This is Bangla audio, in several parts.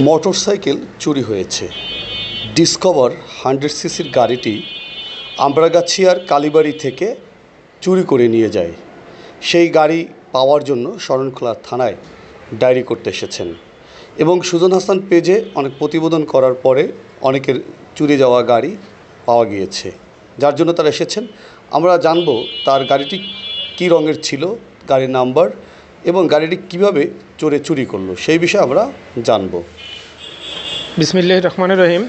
মোটরসাইকেল চুরি হয়েছে। ডিসকভার হান্ড্রেড সিসির গাড়িটি আমরাগাছিয়ার কালীবাড়ি থেকে চুরি করে নিয়ে যায়। সেই গাড়ি পাওয়ার জন্য শরণখোলা থানায় ডায়েরি করতে এসেছেন এবং সুজন হাসান পেজে অনেক প্রতিবেদন করার পরে অনেকের চুরি যাওয়া গাড়ি পাওয়া গিয়েছে। যার জন্য তারা এসেছেন। আমরা জানব তার গাড়িটি কী রঙের ছিল, গাড়ির নাম্বার এবং গাড়িটি কীভাবে চোরে চুরি করল, সেই বিষয়ে আমরা জানব। বিসমিল্লাহ রহমান রহিম।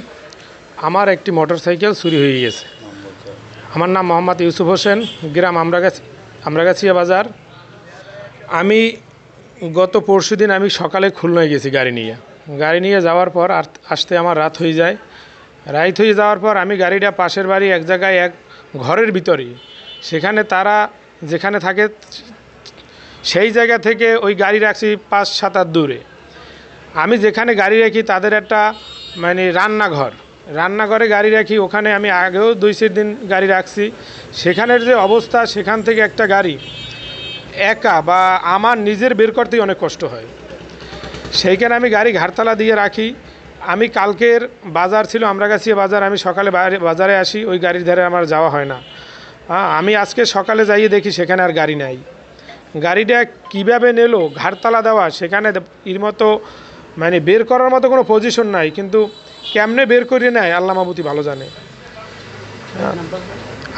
আমার একটি মোটরসাইকেল চুরি হয়ে গেছে আমার নাম মোহাম্মদ ইউসুফ হোসেন, গ্রাম আমরাগাছি আমরাগাছিয়া বাজার। আমি গত পরশু দিন আমি সকালে খুলনায় গেছি গাড়ি নিয়ে। গাড়ি নিয়ে যাওয়ার পর আসতে আমার রাত হয়ে যায়। রাত হয়ে যাওয়ার পর আমি গাড়িটা পাশের বাড়ি এক জায়গায় এক ঘরের ভিতরে। সেখানে তারা যেখানে থাকে সেই জায়গা থেকে ওই গাড়ি রাখছি পাঁচ, সাত হাত দূরে। আমি যেখানে গাড়ি রাখি তাদের একটা মানে রান্নাঘর। রান্নাঘরে গাড়ি রাখি, ওখানে আমি আগেও দুই, চার দিন গাড়ি রাখছি। সেখানের যে অবস্থা, সেখান থেকে একটা গাড়ি একা বা আমার নিজের বের করতেই অনেক কষ্ট হয়। সেইখানে আমি গাড়ি ঘাড়তলা দিয়ে রাখি। আমি কালকের বাজার ছিল, আমরাগাছিয়া বাজার, আমি সকালে বাজারে আসি, ওই গাড়ির ধারে আমার যাওয়া হয় না। আমি আজকে সকালে যাইয়ে দেখি সেখানে আর গাড়ি নাই। গাড়িটা কীভাবে নেলো ঘাড়তলা দেওয়া, সেখানে এর মতো মানে বের করার মতো কোনো পজিশন নাই কিন্তু কেমনে বের করে নেয় আল্লাহ মাবুতি ভালো জানে।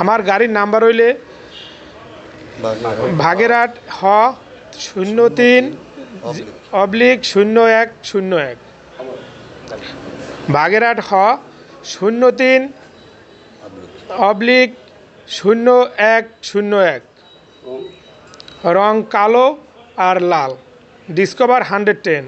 আমার গাড়ির নাম্বার হইলে ভাগেরহাট হ শূন্য তিন অবলিক শূন্য এক শূন্য এক। বাগেরহাট হ শূন্য তিন অবলিক শূন্য এক শূন্য এক। রং কালো আর লাল। Discover hundred ten